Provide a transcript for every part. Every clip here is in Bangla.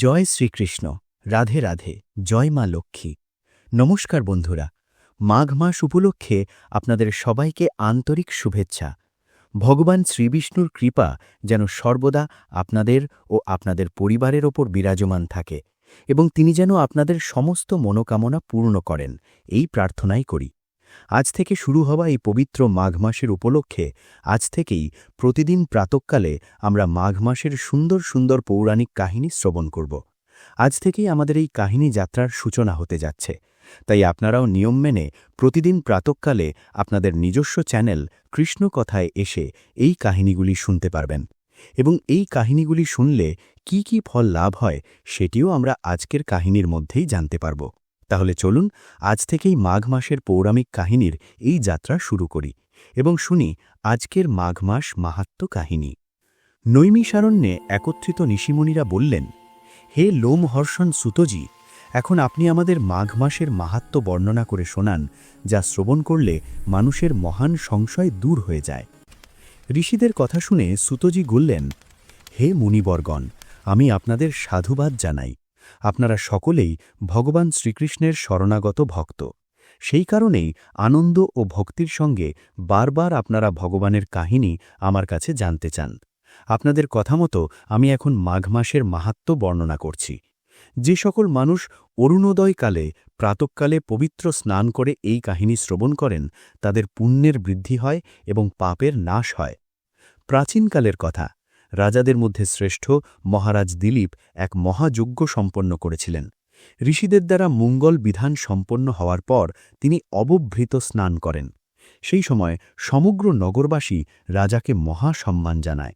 জয় শ্রীকৃষ্ণ, রাধে রাধে, জয় মা লক্ষ্মী। নমস্কার বন্ধুরা, মাঘ মাস উপলক্ষে আপনাদের সবাইকে আন্তরিক শুভেচ্ছা। ভগবান শ্রীবিষ্ণুর কৃপা যেন সর্বদা আপনাদের ও আপনাদের পরিবারের ওপর বিরাজমান থাকে এবং তিনি যেন আপনাদের সমস্ত মনোকামনা পূর্ণ করেন, এই প্রার্থনাই করি। আজ থেকে শুরু হওয়া এই পবিত্র মাঘ মাসের উপলক্ষে আজ থেকেই প্রতিদিন প্রাতকালে আমরা মাঘ মাসের সুন্দর সুন্দর পৌরাণিক কাহিনী শ্রবণ করব। আজ থেকেই আমাদের এই কাহিনী যাত্রার সূচনা হতে যাচ্ছে। তাই আপনারাও নিয়ম মেনে প্রতিদিন প্রাতকালে আপনাদের নিজস্ব চ্যানেল কৃষ্ণ কথায় এসে এই কাহিনীগুলি শুনতে পারবেন। এবং এই কাহিনীগুলি শুনলে কি কি ফল লাভ হয় সেটিও আমরা আজকের কাহিনীর মধ্যেই জানতে পারব। তাহলে চলুন আজ থেকেই মাঘ মাসের পৌরাণিক কাহিনীর এই যাত্রা শুরু করি এবং শুনি আজকের মাঘ মাস মাহাত্ম কাহিনী। নৈমিষারণ্যে একত্রিত ঋষিমুনিরা বললেন, হে লোমহর্ষণ সুতজি, এখন আপনি আমাদের মাঘ মাসের মাহাত্ম বর্ণনা করে শোনান, যা শ্রবণ করলে মানুষের মহান সংশয় দূর হয়ে যায়। ঋষিদের কথা শুনে সুতজি বললেন, হে মুনিবরগণ, আমি আপনাদের সাধুবাদ জানাই। আপনারা সকলেই ভগবান শ্রীকৃষ্ণের শরণাগত ভক্ত। সেই কারণেই আনন্দ ও ভক্তির সঙ্গে বারবার আপনারা ভগবানের কাহিনী আমার কাছে জানতে চান। আপনাদের কথা মতো আমি এখন মাঘ মাসের মাহাত্ম বর্ণনা করছি। যে সকল মানুষ অরুণোদয়কালে, প্রাতকালে পবিত্র স্নান করে এই কাহিনী শ্রবণ করেন, তাদের পুণ্যের বৃদ্ধি হয় এবং পাপের নাশ হয়। প্রাচীনকালের কথা রাজাদের মধ্যে শ্রেষ্ঠ মহারাজ দিলীপ এক মহাযজ্ঞ সম্পন্ন করেছিলেন। ঋষিদের দ্বারা মঙ্গল বিধান সম্পন্ন হওয়ার পর তিনি অবভৃত স্নান করেন। সেই সময় সমগ্র নগরবাসী রাজাকে মহা সম্মান জানায়।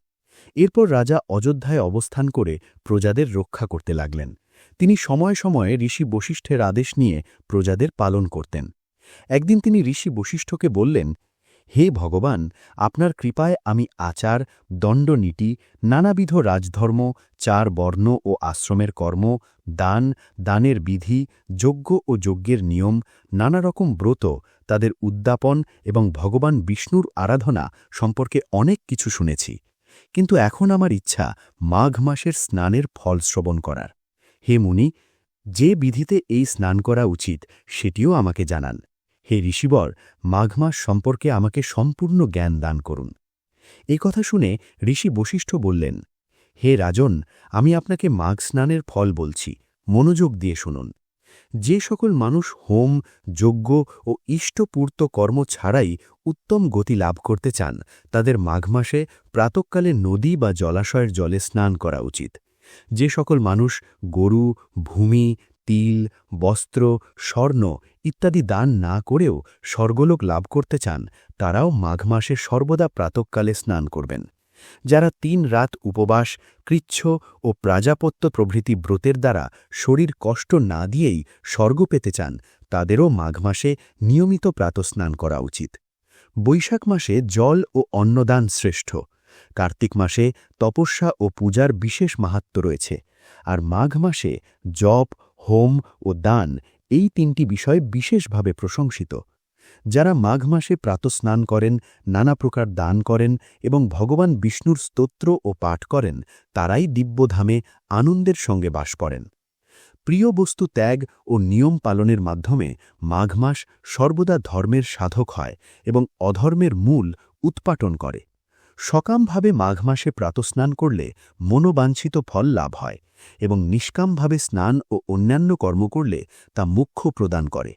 এরপর রাজা অযোধ্যায় অবস্থান করে প্রজাদের রক্ষা করতে লাগলেন। তিনি সময় সময়ে ঋষি বশিষ্ঠের আদেশ নিয়ে প্রজাদের পালন করতেন। একদিন তিনি ঋষি বশিষ্ঠকে বললেন হে ভগবান, আপনার কৃপায় আমি আচার দণ্ডনীতি নানাবিধ রাজধর্ম, চার বর্ণ ও আশ্রমের কর্ম, দান, দানের বিধি, যজ্ঞ ও যজ্ঞের নিয়ম নানা রকম ব্রত, তাদের উদ্যাপন এবং ভগবান বিষ্ণুর আরাধনা সম্পর্কে অনেক কিছু শুনেছি। কিন্তু এখন আমার ইচ্ছা মাঘ মাসের স্নানের ফল শ্রবণ করার। হে মুনি, যে বিধিতে এই স্নান করা উচিত, সেটিও আমাকে জানান। হে ঋষিবর মাঘ মাস সম্পর্কে আমাকে সম্পূর্ণ জ্ঞান দান করুন। এই কথা শুনে ঋষি বশিষ্ঠ বললেন, হে রাজন, আমি আপনাকে মাঘ স্নানের ফল বলছি, মনোযোগ দিয়ে শুনুন। যে সকল মানুষ হোম, যজ্ঞ ও ইষ্টপূর্ত কর্ম ছাড়াই উত্তম গতি লাভ করতে চান, তাদের মাঘ মাসে প্রাতকালে নদী বা জলাশয়ের জলে স্নান করা উচিত। যে সকল মানুষ গরু, ভূমি তিল, বস্ত্র, স্বর্ণ ইত্যাদি দান না করেও স্বর্গলোক লাভ করতে চান, তারাও মাঘ মাসে সর্বদা প্রাতকালে স্নান করবেন। যারা তিন রাত উপবাস, কৃচ্ছ ও প্রাজাপত্য প্রভৃতি ব্রতের দ্বারা শরীর কষ্ট না দিয়েই স্বর্গ পেতে চান, তাদেরও মাঘ মাসে নিয়মিত প্রাতস্নান করা উচিত। বৈশাখ মাসে জল ও অন্নদান শ্রেষ্ঠ। কার্তিক মাসে তপস্যা ও পূজার বিশেষ মাহাত্ম রয়েছে। আর মাঘ মাসে জপ হোম ও দান এই তিনটি বিষয় বিশেষভাবে প্রশংসিত। যারা মাঘ মাসে প্রাতস্নান করেন, নানা প্রকার দান করেন এবং ভগবান বিষ্ণুর স্তোত্র ও পাঠ করেন, তারাই দিব্যধামে আনন্দের সঙ্গে বাস করেন। প্রিয় বস্তু ত্যাগ ও নিয়ম পালনের মাধ্যমে মাঘ মাস সর্বদা ধর্মের সাধক হয় এবং অধর্মের মূল উৎপাটন করে। সকামভাবে মাঘ মাসে প্রাতস্নান করলে মনোবাঞ্ছিত ফল লাভ হয় এবং নিষ্কামভাবে স্নান ও অন্যান্য কর্ম করলে তা মুখ্য প্রদান করে।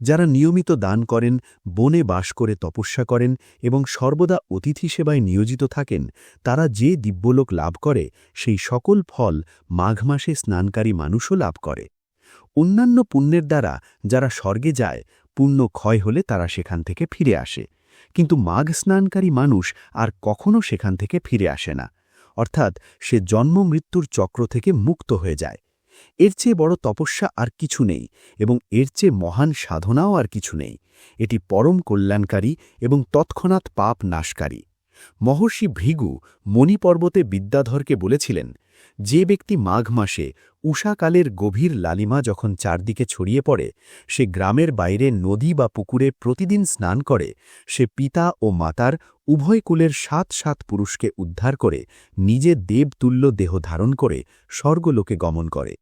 যারা নিয়মিত দান করেন, বনে বাস করে তপস্যা করেন এবং সর্বদা অতিথি সেবায় নিয়োজিত থাকেন, তারা যে দিব্যলোক লাভ করে, সেই সকল ফল মাঘ মাসে স্নানকারী মানুষও লাভ করে। অন্যান্য পুণ্যের দ্বারা যারা স্বর্গে যায়, পুণ্য ক্ষয় হলে তারা সেখান থেকে ফিরে আসে। কিন্তু মাঘ স্নানকারী মানুষ আর কখনও সেখান থেকে ফিরে আসে না। অর্থাৎ সে জন্ম মৃত্যুর চক্র থেকে মুক্ত হয়ে যায়। এর চেয়ে বড় তপস্যা আর কিছু নেই এবং এর চেয়ে মহান সাধনাও আর কিছু নেই। এটি পরম কল্যাণকারী এবং তৎক্ষণাৎ পাপ নাশকারী। মহর্ষি ভৃগু মণিপর্বতে বিদ্যাধরকে বলেছিলেন, যে ব্যক্তি মাঘ মাসে উষাকালের গভীর লালিমা যখন চারদিকে ছড়িয়ে পড়ে, সে গ্রামের বাইরে নদী বা পুকুরে প্রতিদিন স্নান করে, সে পিতা ও মাতার উভয় কুলের সাত সাত পুরুষকে উদ্ধার করে, নিজে দেবতুল্য দেহ ধারণ করে স্বর্গলোকে গমন করে।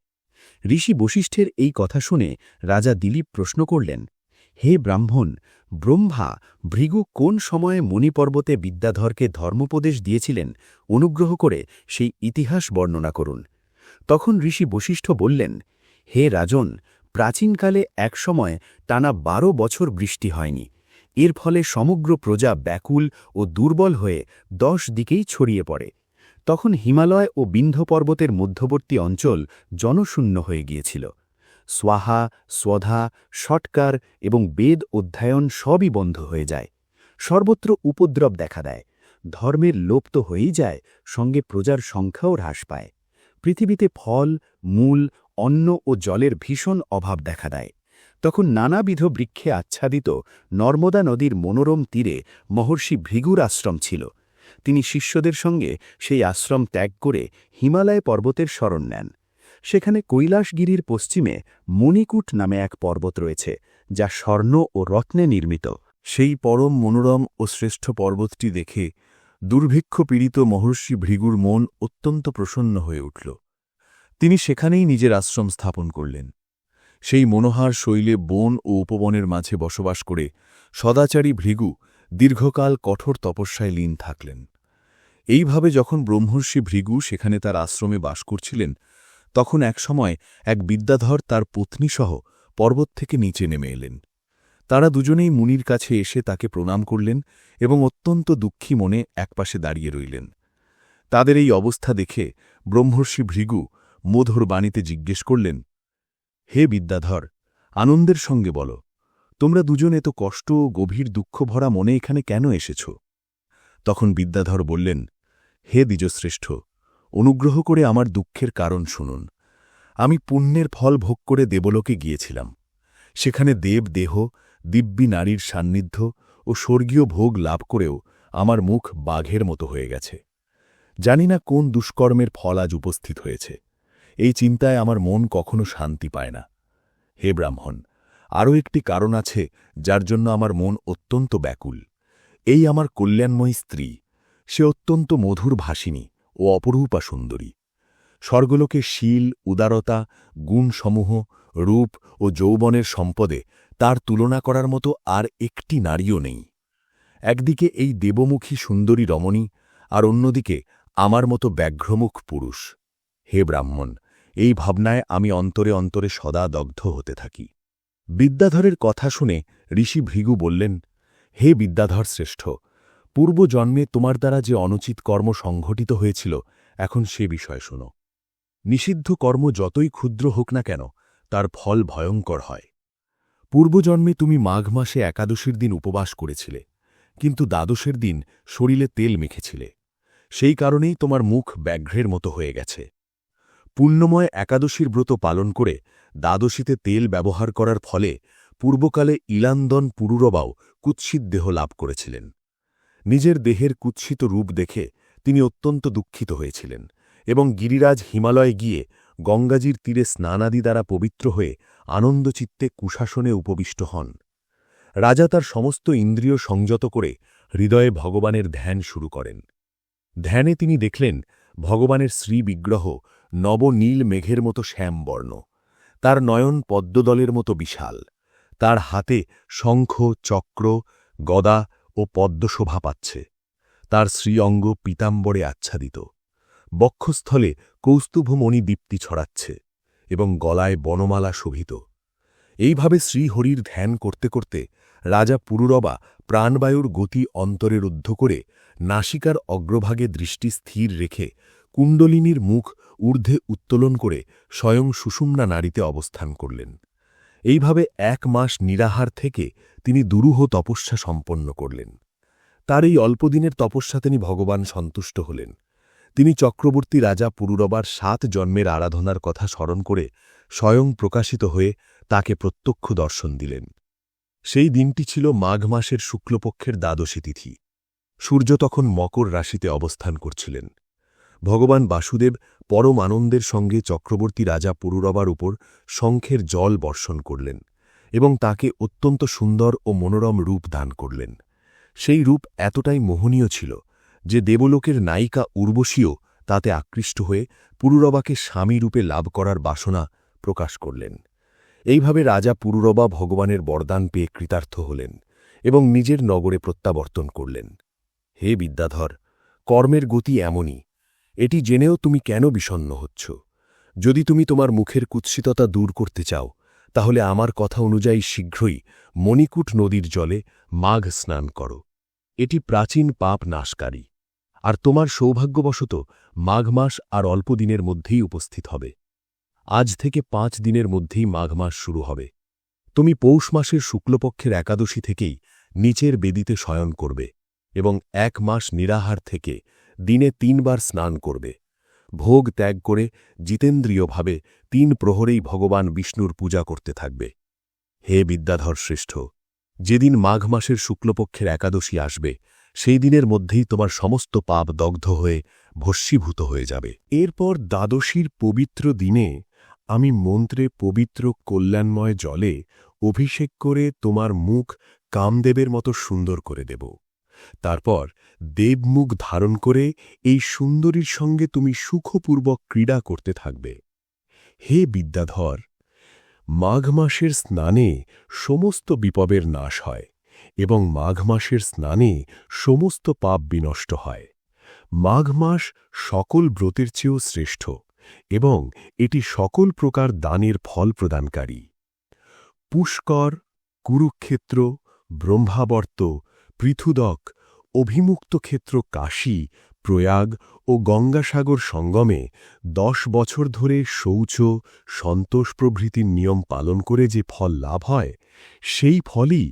ঋষি বশিষ্ঠের এই কথা শুনে রাজা দিলীপ প্রশ্ন করলেন, হে ব্রাহ্মণ, ব্রহ্মা ভৃগু কোন সময়ে মণিপর্বতে বিদ্যাধরকে ধর্মোপদেশ দিয়েছিলেন অনুগ্রহ করে সেই ইতিহাস বর্ণনা করুন। তখন ঋষি বশিষ্ঠ বললেন, হে রাজন, প্রাচীনকালে এক সময় টানা বারো বছর বৃষ্টি হয়নি। এর ফলে সমগ্র প্রজা ব্যাকুল ও দুর্বল হয়ে দশ দিকেই ছড়িয়ে পড়ে। তখন হিমালয় ও বিন্ধ্য পর্বতের মধ্যবর্তী অঞ্চল জনশূন্য হয়ে গিয়েছিল। সোয়াহা স্বধা, ষটকার এবং বেদ অধ্যায়ন সবই বন্ধ হয়ে যায়। সর্বত্র উপদ্রব দেখা দেয়। ধর্মের লোপ তো হয়েই যায়, সঙ্গে প্রজার সংখ্যাও হ্রাস পায়। পৃথিবীতে ফল, মূল, অন্ন ও জলের ভীষণ অভাব দেখা দেয়। তখন নানাবিধ বৃক্ষে আচ্ছাদিত নর্মদা নদীর মনোরম তীরে মহর্ষি ভৃগুর আশ্রম ছিল। তিনি শিষ্যদের সঙ্গে সেই আশ্রম ত্যাগ করে হিমালয় পর্বতের শরণ নেন। সেখানে কৈলাসগিরির পশ্চিমে মণিকূট নামে এক পর্বত রয়েছে, যা স্বর্ণ ও রত্নে নির্মিত। সেই পরম মনোরম ও শ্রেষ্ঠ পর্বতটি দেখে দুর্ভিক্ষ পীড়িত মহর্ষি ভৃগুর মন অত্যন্ত প্রসন্ন হয়ে উঠল। তিনি সেখানেই নিজের আশ্রম স্থাপন করলেন। সেই মনোহার শৈলে বন ও উপবনের মাঝে বসবাস করে সদাচারী ভৃগু দীর্ঘকাল কঠোর তপস্যায় লীন থাকলেন। এইভাবে যখন ব্রহ্মর্ষি ভৃগু সেখানে তার আশ্রমে বাস করছিলেন, তখন এক সময় এক বিদ্যাধর তার পত্নীসহ পর্বত থেকে নিচে নেমে এলেন। তারা দুজনেই মুনির কাছে এসে তাকে প্রণাম করলেন এবং অত্যন্ত দুঃখী মনে একপাশে দাঁড়িয়ে রইলেন। তাদের এই অবস্থা দেখে ব্রহ্মর্ষি ভৃগু মধুর বাণীতে জিজ্ঞেস করলেন, হে বিদ্যাধর, আনন্দের সঙ্গে বলো, তোমরা দুজন এত কষ্ট ও গভীর দুঃখ ভরা মনে এখানে কেন এসেছ? তখন বিদ্যাধর বললেন, হে দ্বিজশ্রেষ্ঠ, অনুগ্রহ করে আমার দুঃখের কারণ শুনুন। আমি পুণ্যের ফল ভোগ করে দেবলোকে গিয়েছিলাম। সেখানে দেব দেহ দিব্যি নারীর সান্নিধ্য ও স্বর্গীয় ভোগ লাভ করেও আমার মুখ বাঘের মতো হয়ে গেছে। জানি না কোন দুষ্কর্মের ফল আজ উপস্থিত হয়েছে। এই চিন্তায় আমার মন কখনো শান্তি পায় না। হে ব্রাহ্মণ, আরও একটি কারণ আছে যার জন্য আমার মন অত্যন্ত ব্যাকুল। এই আমার কল্যাণময়ী স্ত্রী, সে অত্যন্ত মধুর ভাসিনী ও অপরূপা সুন্দরী। স্বর্গলোকে শীল, উদারতা, গুণসমূহ, রূপ ও যৌবনের সম্পদে তার তুলনা করার মতো আর একটি নারীও নেই। একদিকে এই দেবমুখী সুন্দরী রমণী, আর অন্যদিকে আমার মতো ব্যাঘ্রমুখ পুরুষ। হে ব্রাহ্মণ, এই ভাবনায় আমি অন্তরে অন্তরে সদা দগ্ধ হতে থাকি। বিদ্যাধরের কথা শুনে ঋষি ভৃগু বললেন, হে বিদ্যাধর শ্রেষ্ঠ পূর্ব জন্মে তোমার দ্বারা যে অনুচিত কর্ম সংঘটিত হয়েছিল, এখন সে বিষয় শোনো। নিষিদ্ধ কর্ম যতই ক্ষুদ্র হোক না কেন, তার ফল ভয়ঙ্কর হয়। পূর্বজন্মে তুমি মাঘ মাসে একাদশীর দিন উপবাস করেছিলে, কিন্তু দ্বাদশের দিন শরীরে তেল মেখেছিলে। সেই কারণেই তোমার মুখ ব্যাঘ্রের মতো হয়ে গেছে। পুণ্যময় একাদশীর ব্রত পালন করে দ্বাদশীতে তেল ব্যবহার করার ফলে পূর্বকালে ইলান্দন পুরুরবাও কুৎসিত দেহ লাভ করেছিলেন। নিজের দেহের কুৎসিত রূপ দেখে তিনি অত্যন্ত দুঃখিত হয়েছিলেন এবং গিরিরাজ হিমালয়ে গিয়ে গঙ্গাজির তীরে স্নানাদি দ্বারা পবিত্র হয়ে আনন্দচিত্তে কুশাসনে উপবিষ্ট হন। রাজা তার সমস্ত ইন্দ্রিয় সংযত করে হৃদয়ে ভগবানের ধ্যান শুরু করেন। ধ্যানে তিনি দেখলেন ভগবানের শ্রী বিগ্রহ নবনীল মেঘের মতো শ্যামবর্ণ। তার নয়ন পদ্মদলের মতো বিশাল। তার হাতে শঙ্খ, চক্র, গদা ও পদ্মশোভা পাচ্ছে। তার শ্রী অঙ্গ পীতাম্বরে আচ্ছাদিত। বক্ষস্থলে কৌস্তুভমণি দীপ্তি ছড়াচ্ছে এবং গলায় বনমালা শোভিত। এইভাবে শ্রীহরির ধ্যান করতে করতে রাজা পুরুরবা প্রাণবায়ুর গতি অন্তরে রুদ্ধ করে নাসিকার অগ্রভাগে দৃষ্টি স্থির রেখে কুণ্ডলিনীর মুখ ঊর্ধ্বে উত্তোলন করে স্বয়ং সুষুম্না নারীতে অবস্থান করলেন। এইভাবে এক মাস নিরাহার থেকে তিনি দুরূহ তপস্যা সম্পন্ন করলেন। তার এই অল্পদিনের তপস্যা তিনি ভগবান সন্তুষ্ট হলেন। তিনি চক্রবর্তী রাজা পুরুরবার সাত জন্মের আরাধনার কথা স্মরণ করে স্বয়ং প্রকাশিত হয়ে তাকে প্রত্যক্ষ দর্শন দিলেন। সেই দিনটি ছিল মাঘ মাসের শুক্লপক্ষের দ্বাদশী তিথি। সূর্য তখন মকর রাশিতে অবস্থান করছিলেন। ভগবান বাসুদেব পরম আনন্দের সঙ্গে চক্রবর্তী রাজা পুরুরবার উপর শঙ্খের জল বর্ষণ করলেন এবং তাকে অত্যন্ত সুন্দর ও মনোরম রূপ দান করলেন। সেই রূপ এতটাই মোহনীয় ছিল যে দেবলোকের নায়িকা উর্বশীও তাতে আকৃষ্ট হয়ে পুরুরবাকে স্বামী রূপে লাভ করার বাসনা প্রকাশ করলেন। এইভাবে রাজা পুরুরবা ভগবানের বরদান পেয়ে কৃতার্থ হলেন এবং নিজের নগরে প্রত্যাবর্তন করলেন। হে বিদ্যাধর, কর্মের গতি এমনই। এটি জেনেও তুমি কেন বিষণ্ন হচ্ছ? যদি তুমি তোমার মুখের কুৎসিততা দূর করতে চাও, তাহলে আমার কথা অনুযায়ী শীঘ্রই মণিকূট নদীর জলে মাঘ স্নান করো। এটি প্রাচীন পাপ নাশকারী। আর তোমার সৌভাগ্যবশত মাঘ মাস আর অল্প দিনের মধ্যেই উপস্থিত হবে। আজ থেকে পাঁচ দিনের মধ্যেই মাঘ মাস শুরু হবে। তুমি পৌষ মাসের শুক্লপক্ষের একাদশী থেকেই নিচের বেদিতে শয়ন করবে এবং এক মাস নিরাহার থেকে দিনে তিনবার স্নান করবে। ভোগ ত্যাগ করে জিতেন্দ্রীয়ভাবে তিন প্রহরেই ভগবান বিষ্ণুর পূজা করতে থাকবে। হে বিদ্যাধর শ্রেষ্ঠ, যেদিন মাঘ মাসের শুক্লপক্ষের একাদশী আসবে সেই দিনের মধ্যেই তোমার সমস্ত পাপ দগ্ধ হয়ে ভস্মীভূত হয়ে যাবে। এরপর দ্বাদশীর পবিত্র দিনে আমি মন্ত্রে পবিত্র কল্যাণময় জলে অভিষেক করে তোমার মুখ কামদেবের মতো সুন্দর করে দেব। তারপর দেবমুখ ধারণ করে এই সুন্দরীর সঙ্গে তুমি সুখপূর্বক ক্রীড়া করতে থাকবে। হে বিদ্যাধর, মাঘ মাসের স্নানে সমস্ত বিপবের নাশ হয়। এবং মাঘ মাসের স্নানে সমস্ত পাপ বিনষ্ট হয়। মাঘ মাস সকল ব্রতের চেয়েও শ্রেষ্ঠ এবং এটি সকল প্রকার দানের ফল প্রদানকারী। পুষ্কর, কুরুক্ষেত্র, ব্রহ্মাবর্ত, পৃথুদক, অভিমুক্ত ক্ষেত্র কাশী প্রয়াগ ও গঙ্গাসাগর সঙ্গমে দশ বছর ধরে শৌচ, সন্তোষ প্রভৃতির নিয়ম পালন করে যে ফল লাভ হয়, সেই ফলই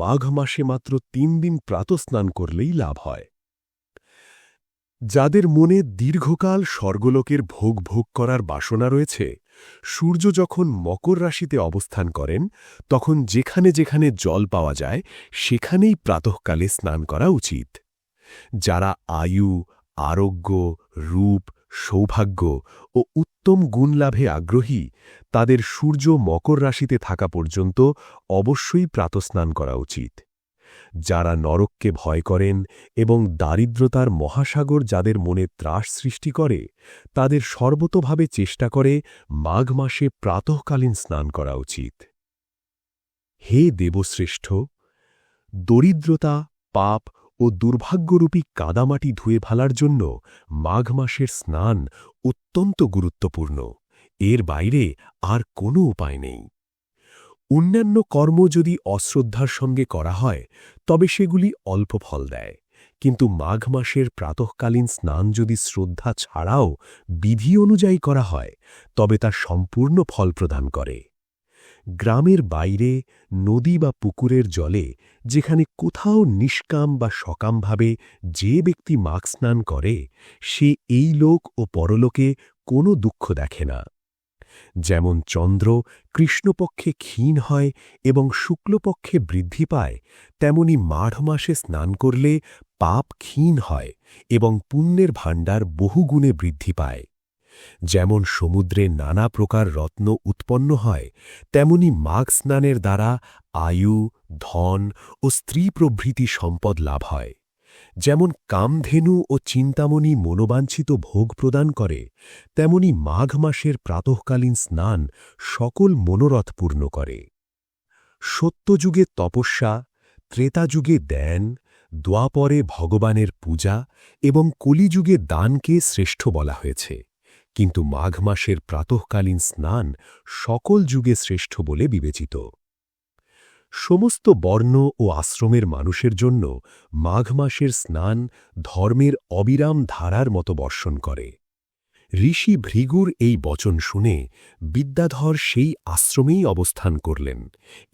মাঘ মাসে মাত্র তিন দিন প্রাতস্নান করলেই লাভ হয়। যাদের মনে দীর্ঘকাল স্বর্গলোকের ভোগ ভোগ করার বাসনা রয়েছে, সূর্য যখন মকর রাশিতে অবস্থান করেন, তখন যেখানে যেখানে জল পাওয়া যায়, সেখানেই প্রাতঃকালে স্নান করা উচিত। যারা আয়ু আরোগ্য, রূপ, সৌভাগ্য ও উত্তম গুণলাভে আগ্রহী তাদের সূর্য মকর রাশিতে থাকা পর্যন্ত অবশ্যই প্রাতস্নান করা উচিত। যারা নরককে ভয় করেন এবং দারিদ্রতার মহাসাগর যাদের মনে ত্রাস সৃষ্টি করে, তাদের সর্বতোভাবে চেষ্টা করে মাঘ মাসে প্রাতঃকালীন স্নান করা উচিত। হে দেবশ্রেষ্ঠ, দরিদ্রতা, পাপ ও দুর্ভাগ্যরূপী কাদামাটি ধুয়ে ফেলার জন্য মাঘ মাসের স্নান অত্যন্ত গুরুত্বপূর্ণ। এর বাইরে আর কোনো উপায় নেই। অন্যান্য কর্ম যদি অশ্রদ্ধার সঙ্গে করা হয়, তবে সেগুলি অল্প ফল দেয়। কিন্তু মাঘ মাসের প্রাতঃকালীন স্নান যদি শ্রদ্ধা ছাড়াও বিধি অনুযায়ী করা হয়, তবে তা সম্পূর্ণ ফল প্রদান করে। গ্রামের বাইরে, নদী বা পুকুরের জলে, যেখানে কোথাও নিষ্কাম বা সকামভাবে যে ব্যক্তি মাঘ স্নান করে, সে এই লোক ও পরলোকে কোনো দুঃখ দেখে না। যেমন চন্দ্র কৃষ্ণপক্ষে ক্ষীণ হয় এবং শুক্লপক্ষে বৃদ্ধি পায়, তেমনি মাঘ মাসে স্নান করলে পাপ ক্ষীণ হয় এবং পুণ্যের ভাণ্ডার বহুগুণে বৃদ্ধি পায়। যেমন সমুদ্রে নানা প্রকার রত্ন উৎপন্ন হয়, তেমনি মাঘ স্নানের দ্বারা আয়ু, ধন ও স্ত্রী প্রভৃতি সম্পদ লাভ হয়। যেমন কামধেনু ও চিন্তামণি মনোবাঞ্ছিত ভোগ প্রদান করে, তেমনি মাঘ মাসের প্রাতঃকালীন স্নান সকল মনোরথ পূর্ণ করে। সত্যযুগে তপস্যা, ত্রেতাযুগে ধ্যান, দ্বাপরে ভগবানের পূজা এবং কলিযুগে দানকে শ্রেষ্ঠ বলা হয়েছে। কিন্তু মাঘ মাসের প্রাতঃকালীন স্নান সকল যুগে শ্রেষ্ঠ বলে বিবেচিত। সমস্ত বর্ণ ও আশ্রমের মানুষের জন্য মাঘ মাসের স্নান ধর্মের অবিরাম ধারার মতো বর্ষণ করে। ঋষি ভৃগুর এই বচন শুনে বিদ্যাধর সেই আশ্রমেই অবস্থান করলেন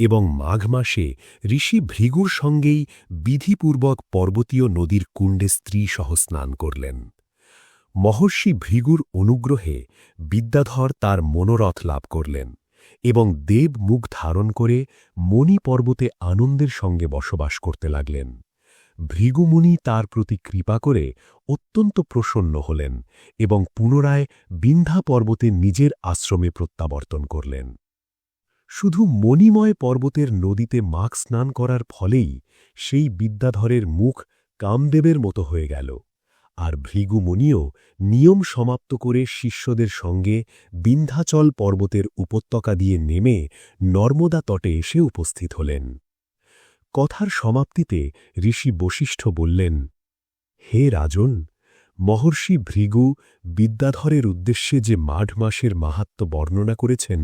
এবং মাঘ মাসে ঋষি ভৃগুর সঙ্গেই বিধিপূর্বক পর্বতীয় নদীর কুণ্ডে স্ত্রী সহ স্নান করলেন। মহর্ষি ভৃগুর অনুগ্রহে বিদ্যাধর তার মনোরথ লাভ করলেন এবং দেব মুখ ধারণ করে মণি পর্বতে আনন্দের সঙ্গে বসবাস করতে লাগলেন। ভৃগুমুনি তার প্রতি কৃপা করে অত্যন্ত প্রসন্ন হলেন এবং পুনরায় বিন্ধ্যা পর্বতে নিজের আশ্রমে প্রত্যাবর্তন করলেন। শুধু মণিময় পর্বতের নদীতে মাঘ স্নান করার ফলেই সেই বিদ্যাধরের মুখ কামদেবের মতো হয়ে গেল। আর ভৃগু মুনিও নিয়ম সমাপ্ত করে শিষ্যদের সঙ্গে বিন্ধ্যাচল পর্বতের উপত্যকা দিয়ে নেমে নর্মদা তটে এসে উপস্থিত হলেন। কথার সমাপ্তিতে ঋষি বশিষ্ঠ বললেন, হে রাজন, মহর্ষি ভৃগু বিদ্যাধরের উদ্দেশ্যে যে মাঘ মাসের মাহাত্ম বর্ণনা করেছেন,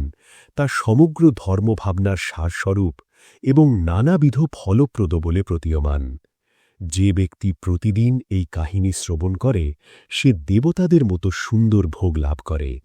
তা সমগ্র ধর্মভাবনার সারস্বরূপ এবং নানাবিধ ফলপ্রদ বলে প্রতীয়মান। যে ব্যক্তি প্রতিদিন এই কাহিনী শ্রবণ করে সে দেবতাদের মতো সুন্দর ভোগ লাভ করে।